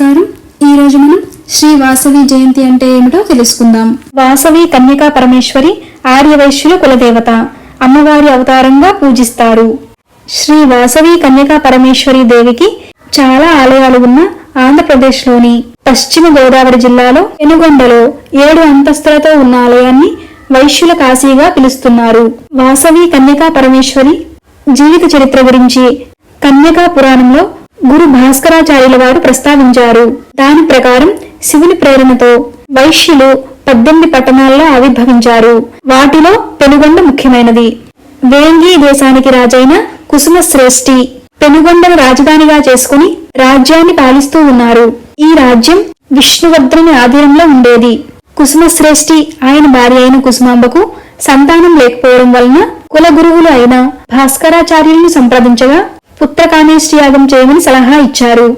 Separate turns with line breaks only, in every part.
నమస్కారం. ఈరోజు మనం శ్రీ వాసవి జయంతి అంటే ఏమిటో తెలుసుకుందాం.
వాసవి కన్యకా పరమేశ్వరి ఆర్యవైశ్యుల కులదేవత అమ్మవారి అవతారంగా పూజిస్తారు. శ్రీ వాసవి కన్యకా పరమేశ్వరి దేవికి చాలా ఆలయాలు ఉన్న ఆంధ్రప్రదేశ్లోని పశ్చిమ గోదావరి జిల్లాలో పెనుగొండలో ఏడు అంతస్తులతో ఉన్న ఆలయాన్ని వైశ్యుల కాశీగా పిలుస్తున్నారు. వాసవి కన్యకా పరమేశ్వరి జీవిత చరిత్ర గురించి కన్యకా పురాణంలో గురు భాస్కరాచార్యుల వారు ప్రస్తావించారు. దాని ప్రకారం శివుని ప్రేరణతో వైశ్యులు పద్దెనిమిది పట్టణాల్లో ఆవిర్భవించారు. వాటిలో పెనుగొండ ముఖ్యమైనది. వేంగి దేశానికి రాజైన కుసుమ శ్రేష్ఠి పెనుగొండను రాజధానిగా చేసుకుని రాజ్యాన్ని పాలిస్తూ ఉన్నారు. ఈ రాజ్యం విష్ణువర్ధుని ఆధీనంలో ఉండేది. కుసుమ శ్రేష్ఠి ఆయన భార్య అయిన కుసుమాంబకు సంతానం లేకపోవడం వలన కుల గురువులు అయిన భాస్కరాచార్యులను సంప్రదించగా పుత్రకామేష్టి యాగం చేయమని సలహా ఇచ్చారు.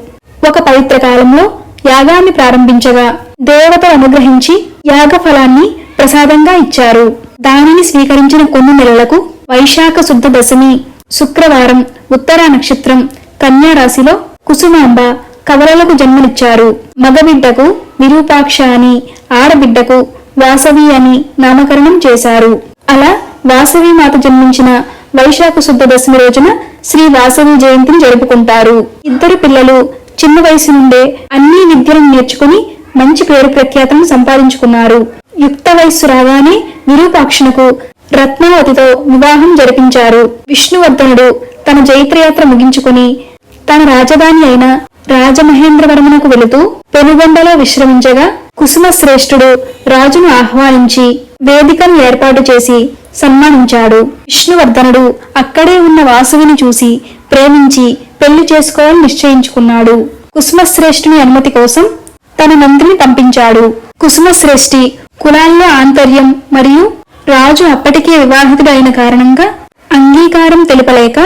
ఒక పవిత్ర కాలంలో యాగాన్ని ప్రారంభించగా దేవతలు అనుగ్రహించి యాగ ఫలాన్ని ప్రసాదంగా ఇచ్చారు. దానిని స్వీకరించిన కొన్ని నెలలకు వైశాఖ శుద్ధ దశమి శుక్రవారం ఉత్తర నక్షత్రం కన్యా రాశిలో కుసుమాంబ కవలలకు జన్మనిచ్చారు. మగబిడ్డకు విరూపాక్ష అని ఆడబిడ్డకు వాసవి అని నామకరణం చేశారు. అలా వాసవి మాత జన్మించిన వైశాఖ శుద్ధ దశమి రోజున శ్రీ వాసవి జయంతిని జరుపుకుంటారు. ఇద్దరు పిల్లలు చిన్న వయసు నుండే అన్ని విద్యలను నేర్చుకుని మంచి పేరు ప్రఖ్యాతలను సంపాదించుకున్నారు. యుక్త వయస్సు రాగానే విరూపాక్షునకు రత్నావతితో వివాహం జరిపించారు. విష్ణువర్ధనుడు తన జైత్రయాత్ర ముగించుకుని తన రాజధాని అయిన రాజమహేంద్రవరమునకు వెళుతూ పెనుగొండలో విశ్రమించగా కుసుమ శ్రేష్ఠుడు రాజును ఆహ్వానించి వేదికను ఏర్పాటు చేసి సన్మానించాడు. విష్ణువర్ధనుడు అక్కడే ఉన్న వాసువిని చూసి ప్రేమించి పెళ్ళి చేసుకోవాలని నిశ్చయించుకున్నాడు. కుసుమశ్రేష్ఠుని అనుమతి కోసం తన మంత్రిని పంపించాడు. కుసుమశ్రేష్ఠి కులాల్లో ఆంతర్యం మరియు రాజు అప్పటికే వివాహితుడైన కారణంగా అంగీకారం తెలుపలేక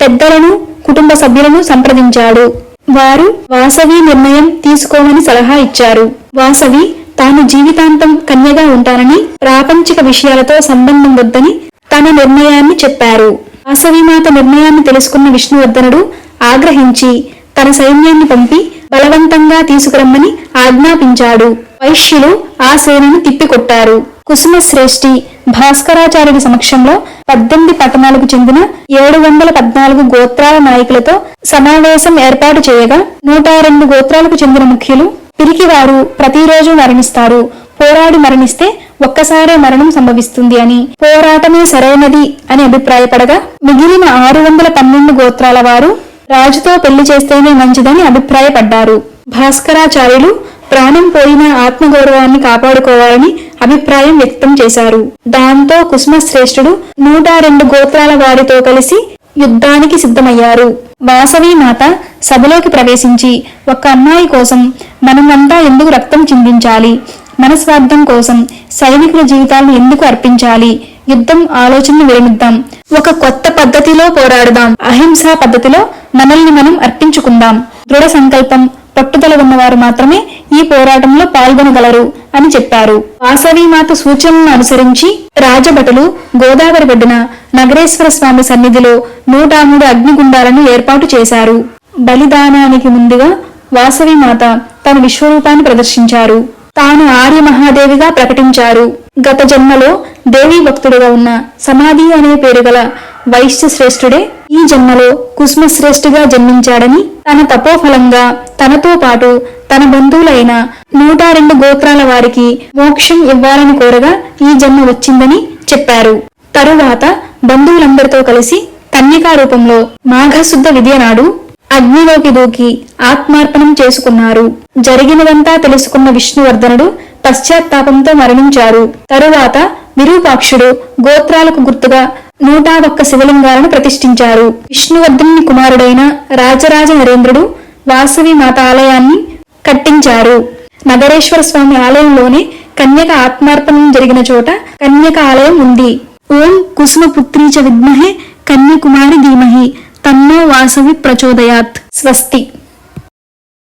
పెద్దలను కుటుంబ సభ్యులను సంప్రదించాడు. వారు వాసవి నిర్ణయం తీసుకోమని సలహా ఇచ్చారు. వాసవి తాను జీవితాంతం కన్యగా ఉంటానని ప్రాపంచిక విషయాలతో సంబంధం వద్దని తన నిర్ణయాన్ని చెప్పారు. వాసవిమాత నిర్ణయాన్ని తెలుసుకున్న విష్ణువర్ధనుడు ఆగ్రహించి తన సైన్యాన్ని పంపి బలవంతంగా తీసుకురమ్మని ఆజ్ఞాపించాడు. వైశ్యులు ఆ సేనను తిప్పికొట్టారు. కుసుమ శ్రేష్ఠి భాస్కరాచార్యుడి సమక్షంలో పద్దెనిమిది పట్టణాలకు చెందిన ఏడు వందల పద్నాలుగు గోత్రాల నాయకులతో సమావేశం ఏర్పాటు చేయగా నూట రెండు గోత్రాలకు చెందిన ముఖ్యులు పిరికివారు ప్రతిరోజు మరణిస్తారు. పోరాడి మరణిస్తే ఒక్కసారే మరణం సంభవిస్తుంది అని పోరాటమే సరైనది అని అభిప్రాయపడగా మిగిలిన ఆరు వందల పన్నెండు గోత్రాల వారు రాజుతో పెళ్ళి చేస్తేనే మంచిదని అభిప్రాయపడ్డారు. భాస్కరాచార్యులు ప్రాణం పోయిన ఆత్మగౌరవాన్ని కాపాడుకోవాలని అభిప్రాయం వ్యక్తం చేశారు. దాంతో కుసుమశ్రేష్ఠుడు నూట రెండు గోత్రాల వారితో కలిసి యుద్ధానికి సిద్ధమయ్యారు. వాసవి మాత సభలోకి ప్రవేశించి ఒక్క అమ్మాయి కోసం మనమంతా ఎందుకు రక్తం చిందించాలి? మన స్వార్థం కోసం సైనికుల జీవితాలను ఎందుకు అర్పించాలి? యుద్ధం ఆలోచనను విరమిద్దాం ఒక కొత్త పద్ధతిలో పోరాడుదాం. అహింసా పద్ధతిలో మనల్ని మనం అర్పించుకుందాం. దృఢ సంకల్పం పట్టుదల ఉన్నవారు మాత్రమే ఈ పోరాటంలో పాల్గొనగలరు అని చెప్పారు. వాసవిమాత సూచనలను అనుసరించి రాజభటులు గోదావరి ఒడ్డున నగరేశ్వర స్వామి సన్నిధిలో నూట మూడు అగ్నిగుండాలను ఏర్పాటు చేశారు. బలిదానానికి ముందుగా వాసవి మాత తన విశ్వరూపాన్ని ప్రదర్శించారు. తాను ఆర్య మహాదేవిగా ప్రకటించారు. గత జన్మలో దేవీ భక్తుడుగా ఉన్న సమాధి అనే పేరు గల వైశ్య శ్రేష్ఠుడే ఈ జన్మలో కుస్మశ్రేష్ఠిగా జన్మించాడని తన తపోఫలంగా తనతో పాటు తన బంధువులైన నూట రెండు గోత్రాల వారికి మోక్షం ఇవ్వాలని కోరగా ఈ జన్మ వచ్చిందని చెప్పారు. తరువాత బంధువులందరితో కలిసి కన్యకా రూపంలో మాఘశుద్ధ విద్య నాడు అగ్నిలోకి దూకి ఆత్మార్పణం చేసుకున్నారు. జరిగినదంతా తెలుసుకున్న విష్ణువర్ధనుడు పశ్చాత్తాపంతో మరణించారు. తరువాత విరూపాక్షుడు గోత్రాలకు గుర్తుగా నూట ఒక్క శివలింగాలను ప్రతిష్ఠించారు. విష్ణువర్ధనుని కుమారుడైన రాజరాజ నరేంద్రుడు వాసవి మాత ఆలయాన్ని కట్టించారు. నగరేశ్వర స్వామి ఆలయంలోనే కన్యక ఆత్మార్పణం జరిగిన చోట కన్యక ఆలయం ఉంది. ఓం కుసుమ పుత్రీచ విద్మహే కన్యకుమారి ధీమహి. తన్నో వాసవి ప్రచోదయాత్. స్వస్తి.